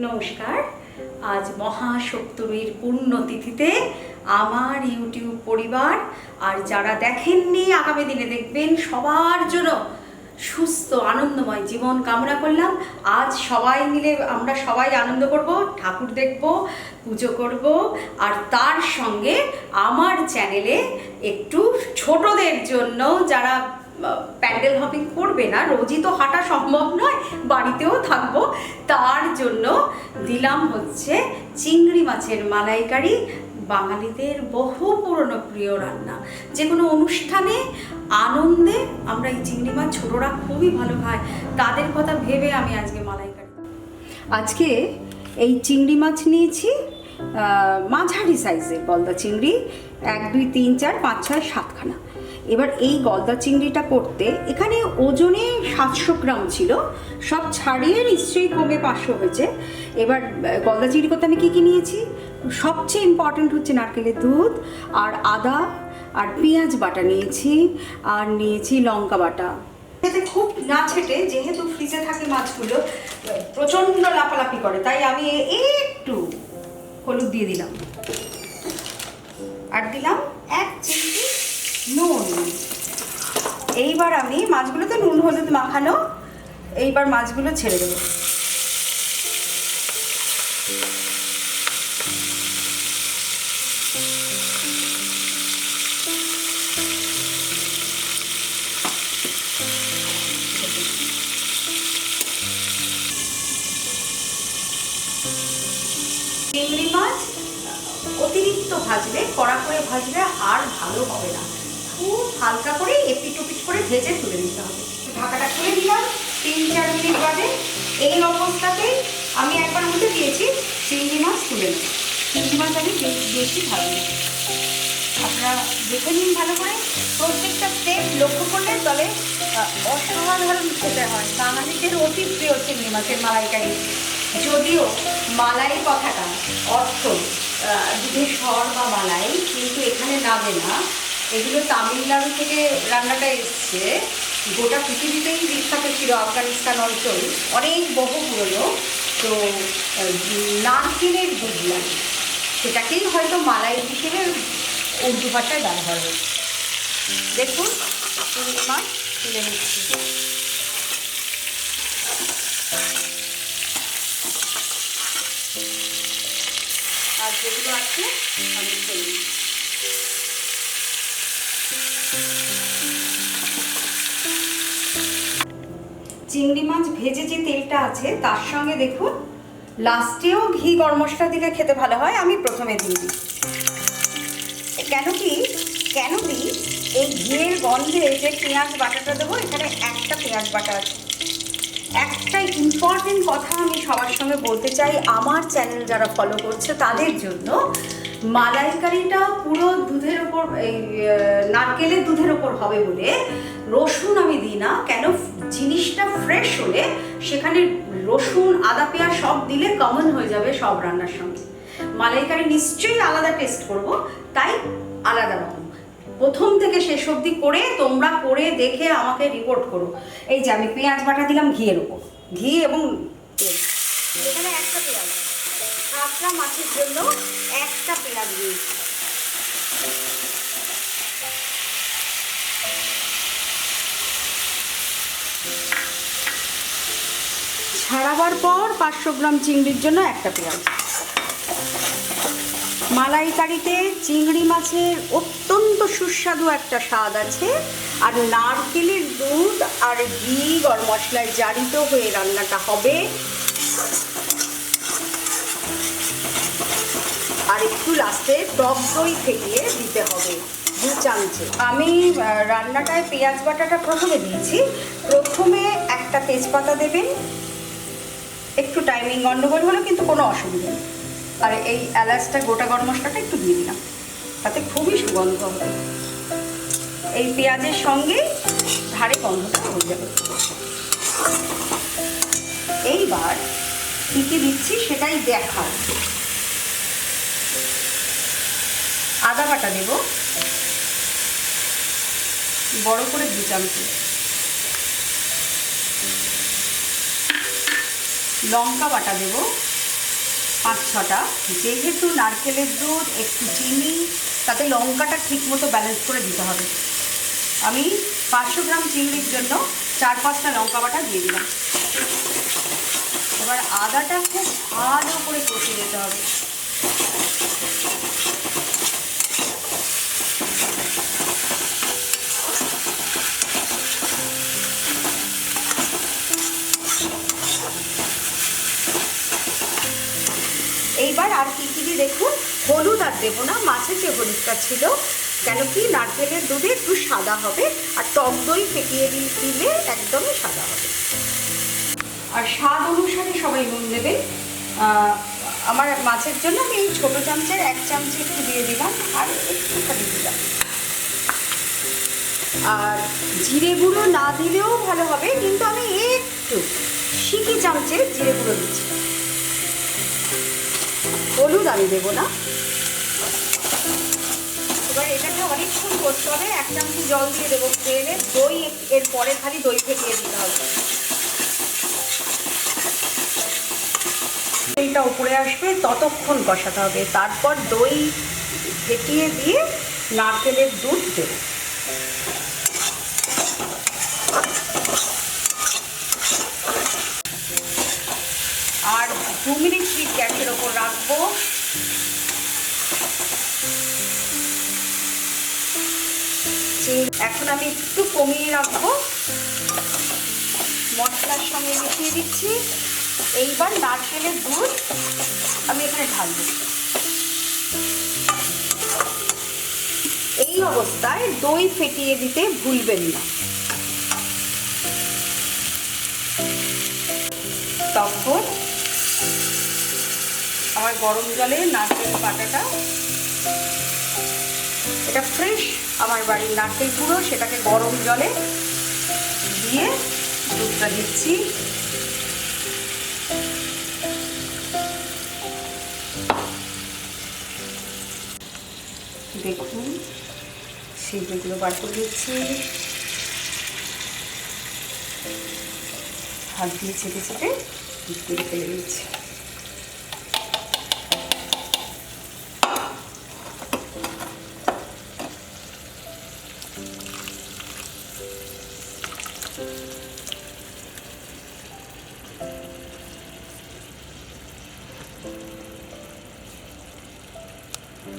নমস্কার। আজ মহাসপ্তমীর পুণ্যতিথিতে আমার ইউটিউব পরিবার আর যারা দেখেননি, আগামী দিনে দেখবেন, সবার জন্য সুস্থ, আনন্দময় জীবন কামনা করলাম। আজ সবাই মিলে আমরা সবাই আনন্দ করব, ঠাকুর দেখব, পুজো করব। আর তার সঙ্গে আমার চ্যানেলে একটু ছোটদের জন্য যারা প্যান্ডেল হপিং করবে না, রোজই তো হাঁটা সম্ভব নয়, বাড়িতেও থাকব। তার জন্য দিলাম হচ্ছে চিংড়ি মাছের মালাইকারি, বাঙালিদের বহু পুরনো প্রিয় রান্না। যে কোনো অনুষ্ঠানে, আনন্দে আমরা এই চিংড়ি মাছ ছোটরা খুবই ভালো খায়। তাদের কথা ভেবে আমি আজকে মালাইকারি। আজকে এই চিংড়ি মাছ নিয়েছি মাঝারি সাইজের গলদা চিংড়ি। এক, দুই, তিন, চার, পাঁচ, ছয়, সাতখানা। এবার এই গলদা চিংড়িটা করতে এখানে ওজনে সাতশো গ্রাম ছিল। সব ছাড়িয়ে নিশ্চয়ই কমে পাঁচশো হয়েছে। এবার গলদা চিংড়ি করতে আমি কী কী নিয়েছি? সবচেয়ে ইম্পর্ট্যান্ট হচ্ছে নারকেলের দুধ আর আদা আর পেঁয়াজ বাটা নিয়েছি আর নিয়েছি লঙ্কা বাটা। এতে খুব না ছেটে, যেহেতু ফ্রিজে থাকে মাছগুলো, প্রচণ্ড লাফালাফি করে, তাই আমি একটু হলুদ দিয়ে দিলাম। আর দিলাম এক চিমটি নুন। এইবার আমি মাছগুলোতে নুন, হলুদ মাখানো, এইবার মাছগুলো ছেড়ে দেবো। চিংড়ি মাছ অতিরিক্ত ভাজলে, কড়া করে ভাজলে আর ভালো হবে না। খুব হালকা করে এপিট ওপিট করে ভেজে তুলে নিতে হবে। ঢাকাটা খুলে দিলাম, তিন চার মিনিট বাদে এই অবস্থাতে আমি একবার উঠে দিয়েছি চিংড়ি মাছ তুলে নেব। চিংড়ি মাছ আমি বেশি ভাজি আপনারা দেখে নিন ভালো করে। প্রত্যেকটা স্টেপ লক্ষ্য করলে তবে অসাধারণ খেতে হয়। বাঙালিদের অতি প্রিয় চিংড়ি মাছের মালাইকারি। যদিও মালাই কথাটা অর্থ দুধের স্বর বা মালাই কিন্তু এখানে নামে না। এগুলো তামিলনাড়ু থেকে রান্নাটা এসছে। গোটা পৃথিবীতেই বিখ্যাত ছিল আফগানিস্তান অঞ্চল। অনেক বহু পুরনো। তো নারকেলের দুধ লাগে সেটাকেই হয়তো মালাই হিসেবে উর্দু ভাষায় ব্যবহার হচ্ছে দেখুন তুলে নিচ্ছি। আর যেগুলো আছে, আমি চিংড়ি মাছ ভেজে যে তেলটা আছে, তার সঙ্গে দেখুন, লাস্টেও ঘি গরম মশলা দিলে খেতে ভালো হয়, আমি প্রথমে দিয়ে দিই। কেন কি, কেন দিই এই ঘিয়ের গন্ধে যে পেঁয়াজ বাটাটা দেবো, এখানে একটা পেঁয়াজ বাটা আছে। একটা ইম্পর্টেন্ট কথা আমি সবার সঙ্গে বলতে চাই, আমার চ্যানেল যারা ফলো করছে, তাদের জন্য মালাইকারিটা পুরো দুধের ওপর, এই নারকেলের দুধের ওপর হবে বলে রসুন আমি দিই না, কেন জিনিসটা ফ্রেশ হলে সেখানে রসুন, আদা, পেঁয়াজ সব দিলে কমন হয়ে যাবে সব রান্নার সঙ্গে। মালাইকারি নিশ্চয়ই আলাদা টেস্ট করব, তাই আলাদা রকম। প্রথম থেকে শেষ অবধি করে তোমরা করে দেখে আমাকে রিপোর্ট করো। এই যে আমি পেঁয়াজ বাটা দিলাম ঘিয়ের উপর ঘি এবং এখানে একটা পেঁয়াজ। কাঁচা মাছের জন্য একটা পেঁয়াজ দিয়েছি। ছাড়াবার পর পাঁচশো গ্রাম চিংড়ির জন্য একটা পেঁয়াজ। মালাইকারিতে চিংড়ি মাছের অত্যন্ত সুস্বাদু একটা স্বাদ আছে, আর নারকেলের দুধ আর ঘি গরম মশলায় জারিত হয়ে রান্নাটা হবে। আর একটু লাস্টে টক দই ফেটিয়ে দিতে হবে দু চামচে। আমি রান্নাটায় পেঁয়াজ বাটাটা প্রথমে দিয়েছি। প্রথমে একটা তেজপাতা দেবেন একটু টাইমিং গন্ডগোল হলো, কিন্তু কোনো অসুবিধা নেই। আর এই এলাচটা, গোটা গরম মশলাটা একটু দিয়ে দিলাম। তাতে খুবই সুগন্ধ হবে। এই পেঁয়াজের সঙ্গে ধারে গন্ধটা হয়ে যাবে। এইবার কী কী দিচ্ছি সেটাই দেখা আদা বাটা দেব। বড় করে দু চামচি। লঙ্কা বাটা দেব, পাঁচ ছটা। যেহেতু নারকেলের দুধ, একটু চিনি, তাতে লঙ্কাটা ঠিক মতো ব্যালেন্স করে দিতে হবে। আমি পাঁচশো গ্রাম চিংড়ির জন্য চার পাঁচটা লঙ্কা বাটা দিয়ে দিলাম। এবার আদাটা খুব ভালো করে কষে যেতে হবে। এইবার আর কি কি দেখুন? হলুদ আর দেবো না মাছের যে হলুদটা ছিল। কেন কি? নারকেলের দুধে একটু সাদা হবে, আর টক দই ফেটিয়ে দিলে একদমই সাদা হবে। আর স্বাদ অনুসারে সবাই নুন দেবে আমার মাছের জন্য আমি এই ছোটো চামচের এক চামচ একটু দিয়ে দিলাম, আর একটুখানি দিলাম। আর জিরে গুঁড়ো না দিলেও ভালো হবে, কিন্তু আমি একটু সিকি চামচে জিরে গুঁড়ো দিচ্ছি। হলুদ আমি দেবো না। এবার এটাকে অনেকক্ষণ করতে হবে এক চামচ জল দিয়ে দেবো তেলে দই এর পরে খালি দই ফেটিয়ে দিতে হবে। দইটা উপরে আসবে ততক্ষণ কষাতে হবে। তারপর দই ফেটিয়ে দিয়ে নারকেলের দুধ দেবো আর দু মিনিট হিট গ্যাসের ওপর রাখব। এখন আমি একটু কমিয়ে রাখব। মশলার সঙ্গে মিশিয়ে দিচ্ছি। এইবার নারকেলের দুধ আমি এখানে ঢালবো। এই অবস্থায় দই ফেটিয়ে দিতে ভুলবেন না। তখন আমার গরম জলে নারকেল বাটাটা। এটা ফ্রেশ আমার বাড়ির নারকেল গুঁড়ো, সেটাকে গরম জলে দিয়ে দুধটা দিচ্ছি। দেখুন সেগুলো বার করে দিচ্ছি। হাত দিয়ে চেপে চেপে দুধগুলো ফেলে দিচ্ছি। একটা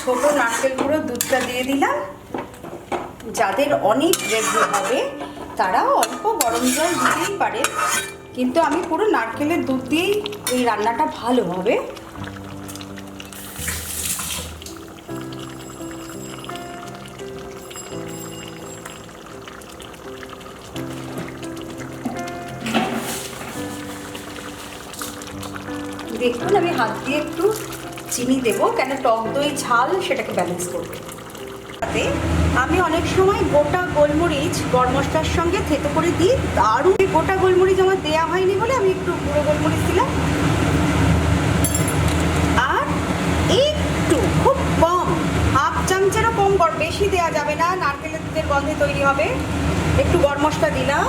ছোট নারকেল গুঁড়ো দুধটা দিয়ে দিলাম। যাদের অনেক গ্রেভি হবে, তারা অল্প গরম জল দিতেই পারে। কিন্তু আমি পুরো নারকেলের দুধ দিয়েই এই রান্নাটা ভালো হবে। দেখুন আমি হাত দিয়ে একটু চিনি দেবো, কেন টক দই ঝাল সেটাকে ব্যালেন্স করবে। তাতে আমি অনেক সময় গোটা গোলমরিচ গরম মশলার সঙ্গে থেতো করে দিই দারুণ গোটা গোলমরিচ আমার দেয়া হয়নি বলে আমি একটু গুঁড়ো গোলমরিচ দিলাম। আর একটু, খুব কম, হাফ চামচেরও কম বেশি দেওয়া যাবে না, নারকেলের দুধের গন্ধে তৈরি হবে। একটু গরম মশলা দিলাম।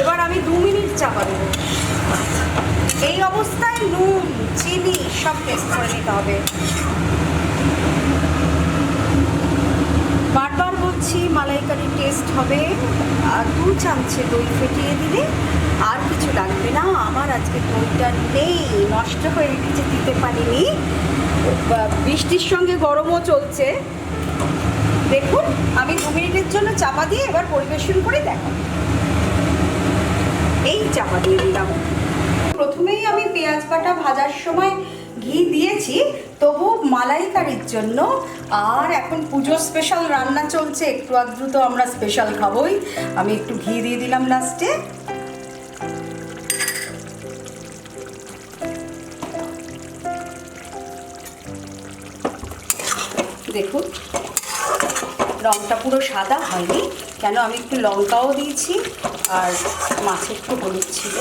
এবার আমি দু মিনিট চাপা দেবো। এই অবস্থায় নুন, চিনি সব টেস্ট করে নিতে হবে। বারবার বলছি মালাইকারি টেস্ট হবে। দু চামচে দই ফেটিয়ে দিলে আর কিছু লাগবে না। আমার আজকে দইটা নেই, নষ্ট হয়ে গেছে, দিতে পারিনি। বৃষ্টির সঙ্গে গরমও চলছে। দেখুন, আমি দু মিনিটের জন্য চাপা দিয়ে এবার পরিবেশন করে দেখাবো। এই চাপা দিয়ে দিলাম প্রথমেই আমি পেঁয়াজ বাটা ভাজার সময় ঘি দিয়েছি, তবু মালাইকারির জন্য আর এখন পুজো স্পেশাল রান্না চলছে, একটু আধটু তো আমরা স্পেশাল খাবোই। আমি একটু ঘি দিয়ে দিলাম লাস্টে দেখুন, রংটা পুরো সাদা হয়নি, কেন আমি একটু লঙ্কাও দিয়েছি, আর মাছে একটু হলুদ ছিল।